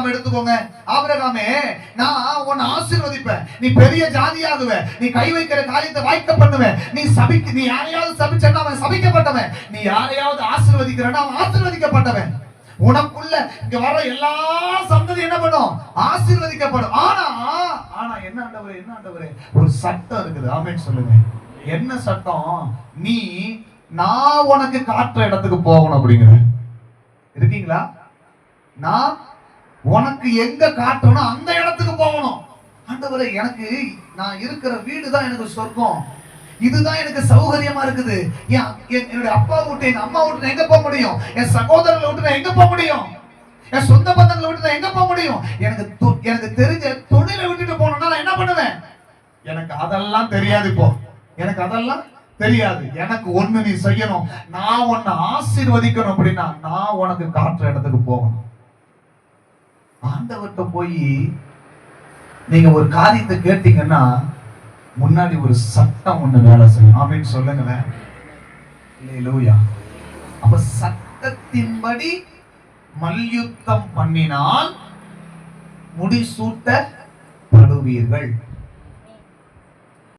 Abraham எடுத்துக்கோங்க. ஆபிரகாமே நான் உன்னை ஆசீர்வதிப்பேன். நீ பெரிய ஜாதியாகுவ. நீ கை வைக்கிற காரியத்தை வாய்க்க பண்ணுவேன் நீ சபிக்க நீ யாரையாவது சபிச்சா அவன் சபிக்கப்பட்டவன். நீ யாரையாவது ஆசீர்வதிக்கிறன்னா அவன் ஆசீர்வதிக்கப்பட்டவன். உனக்குள்ள இங்க வர எல்லா சந்ததி என்ன பண்ணும்? ஆசீர்வதிக்கப்படும். ஆனா ஆனா என்ன ஆண்டவரே என்ன ஆண்டவரே? ஒரு சட்டம் இருக்குது. ஆமென் சொல்லுங்க. என்ன சட்டம்? நீ நான் உனக்கு காட்டுற இடத்துக்கு போகணும் அப்படிங்கிற. இருக்கீங்களா? நான் உனக்கு எங்க காட்டணும் அந்த இடத்துக்கு போகணும். ஆண்டவரே எனக்கு நான் இருக்கிற வீடு தான் எனக்கு சொர்க்கம். இதுதான் எனக்கு சௌகரியமா இருக்குது. என்- என்னுடைய அப்பா விட்டு எங்க அம்மா விட்டு நான் எங்க போக முடியும்? என் சகோதரர்களை விட்டு நான் எங்க போக முடியும்? என் சொந்த பந்தங்களை விட்டு நான் எங்க போக முடியும்? எனக்கு தொ- எனக்கு தெரிஞ்ச தொழிலை விட்டுட்டு போனோம்னா நான் என்ன பண்ணுவேன்? எனக்கு அதெல்லாம் தெரியாது இப்போ. எனக்கு அதெல்லாம் தெரியாது. எனக்கு ஒண்ணு நீ செய்யணும். நான் உன்னை ஆசீர்வதிக்கணும் அப்படின்னா நான் உனக்கு காட்டுற இடத்துக்கு போகணும். ஆண்டவர்கிட்ட போய் நீங்க ஒரு காரியத்தை கேட்டீங்கன்னா முன்னாடி ஒரு சட்டம் ஒண்ணு வேலை செய்யும். அப்படின்னு சொல்லுங்களேன். இல்லையா அப்ப சட்டத்தின்படி மல்யுத்தம் பண்ணினால் முடிசூட்டப்படுவீர்கள்.